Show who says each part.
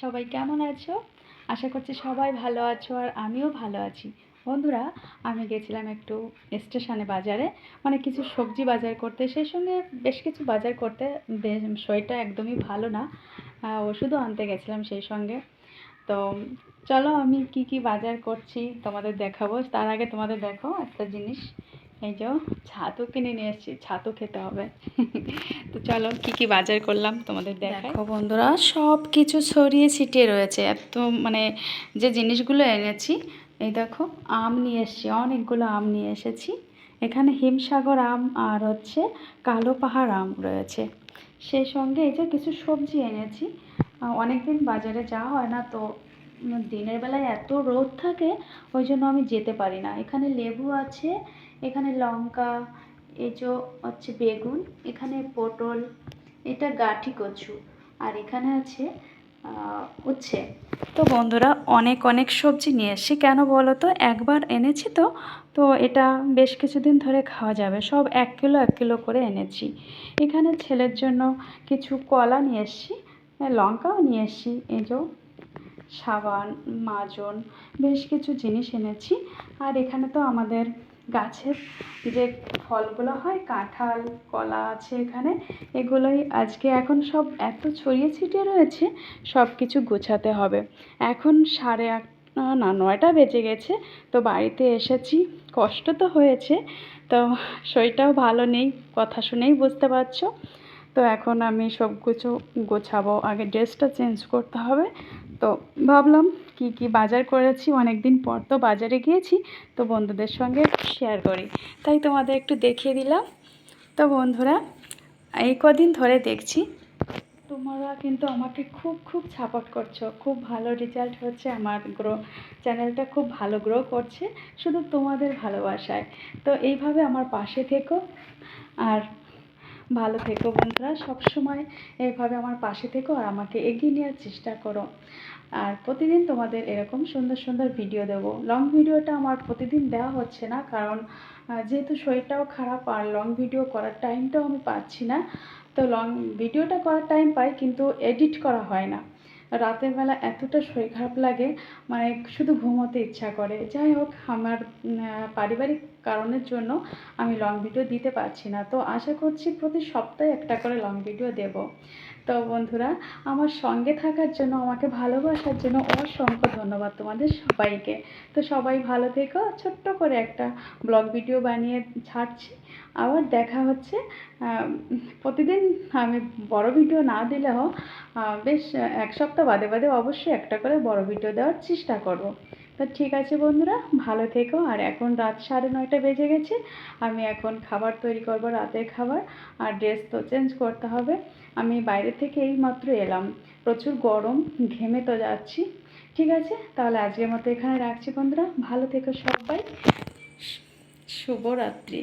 Speaker 1: সবাই কেমন আছো? আশা করছি সবাই ভালো আছো আর আমিও ভালো আছি। বন্ধুরা, আমি গেছিলাম একটু স্টেশনে বাজারে মানে কিছু সবজি বাজার করতে। সেই সঙ্গে বেশ কিছু বাজার করতে শরীরটা একদমই ভালো না। ওষুধও আনতে গেছিলাম সেই সঙ্গে। তো চলো আমি কি কি বাজার করছি তোমাদের দেখাবো। তার আগে তোমাদের দেখো একটা জিনিস। এই যে ছাতু কিনে নিয়ে এসেছি ছাতু খেতে হবে। তো চলো, কি কি বাজার করলাম তোমাদের দেখো বন্ধুরা সব কিছু ছড়িয়ে ছিটিয়ে রয়েছে। এত মানে যে জিনিসগুলো এনেছি, এই দেখো, আম নিয়ে এসেছি, অনেকগুলো আম নিয়ে এসেছি। এখানে হিমসাগর আম আর হচ্ছে কালো পাহাড় আম রয়েছে। সেই সঙ্গে এই যে কিছু সবজি এনেছি। অনেক দিন বাজারে যাওয়া হয় না, তো দিনের বেলায় এত রোদ থাকে, ওই জন্য আমি যেতে পারি না। এখানে লেবু আছে, এখানে লঙ্কা, এই যে হচ্ছে বেগুন, এখানে পটল, এটা গাঠি কচু, আর এখানে আছে উচ্ছে। তো বন্ধুরা, অনেক অনেক সবজি নিয়ে এসেছি। কেন বলো তো? একবার এনেছি তো তো এটা বেশ কিছুদিন ধরে খাওয়া যাবে। সব এক কিলো এক কিলো করে এনেছি। এখানে ছেলের জন্য কিছু কলা নিয়ে এসেছি, লঙ্কাও নিয়ে এসেছি, এই সাবান, মাজন, বেশ কিছু জিনিস এনেছি। আর এখানে তো আমাদের গাছের যে ফলগুলো হয়, কাঁঠাল, কলা আছে এখানে, এগুলোই আজকে এখন সব এত ছড়িয়ে ছিটিয়ে রয়েছে, সব কিছু গোছাতে হবে। এখন সাড়ে আট, না নয়টা বেজে গেছে, তো বাড়িতে এসেছি, কষ্ট তো হয়েছে, তো শরীরটাও ভালো নেই, কথা শুনেই বুঝতে পারছ। তো এখন আমি সব কিছু গোছাবো, আগে ড্রেসটা চেঞ্জ করতে হবে তো ভাবলাম কি কি বাজার করেছি? অনেক দিন পর তো বাজারে গিয়েছি, তো বন্ধুদের সঙ্গে শেয়ার করি। তাই তোমাদের একটু দেখিয়ে দিলাম। তো বন্ধুরা, এই কদিন ধরে দেখছি, তোমরা কিন্তু আমাকে খুব খুব সাপোর্ট করছ। খুব ভালো রেজাল্ট হচ্ছে আমার গ্রো চ্যানেলটা খুব ভালো গ্রো করছে, শুধু তোমাদের ভালোবাসায়। তো এইভাবে আমার পাশে থেকো। আর ভালো থেকো বন্ধুরা। সবসময় এভাবে আমার পাশে থেকো আর আমাকে এগিয়ে নেওয়ার চেষ্টা করো। আর প্রতিদিন তোমাদের এরকম সুন্দর সুন্দর ভিডিও দেবো। লং ভিডিওটা আমার প্রতিদিন দেওয়া হচ্ছে না কারণ যেহেতু শরীরটাও খারাপ আর লং ভিডিও করার টাইমটাও আমি পাচ্ছি না। তো লং ভিডিওটা করার টাইম পাই কিন্তু এডিট করা হয় না। রাতের বেলা এতটা শরীর খারাপ লাগে মানে শুধু ঘুমোতে ইচ্ছা করে। যাই হোক, আমার পারিবারিক কারণের জন্য আমি লং ভিডিও দিতে পারছি না। তো আশা করছি প্রতি সপ্তাহে একটা করে লং ভিডিও দেব। তো বন্ধুরা, আমার সঙ্গে থাকার জন্য, আমাকে ভালোবাসার জন্য অসংখ্য ধন্যবাদ তোমাদের সবাইকে। তো সবাই ভালো থেকো। ছোট্ট করে একটা ব্লগ ভিডিও বানিয়ে ছাড়ছি। আবার দেখা হচ্ছে। প্রতিদিন আমি বড় ভিডিও না দিলেও বেশ, এক সপ্তাহ বাদে বাদে অবশ্যই একটা করে বড় ভিডিও দেওয়ার চেষ্টা করব। তো ঠিক আছে বন্ধুরা, ভালো থেকো। আর এখন রাত সাড়ে নয়টা বেজে গেছে। আমি এখন খাবার তৈরি করব রাতের খাবার, আর ড্রেস তো চেঞ্জ করতে হবে। আমি বাইরে থেকে এই মাত্র এলাম। প্রচুর গরম, ঘেমে তো যাচ্ছি। ঠিক আছে? তাহলে আজকের মতো এখানে রাখছি বন্ধুরা। ভালো থেকো সবাই। শুভরাত্রি।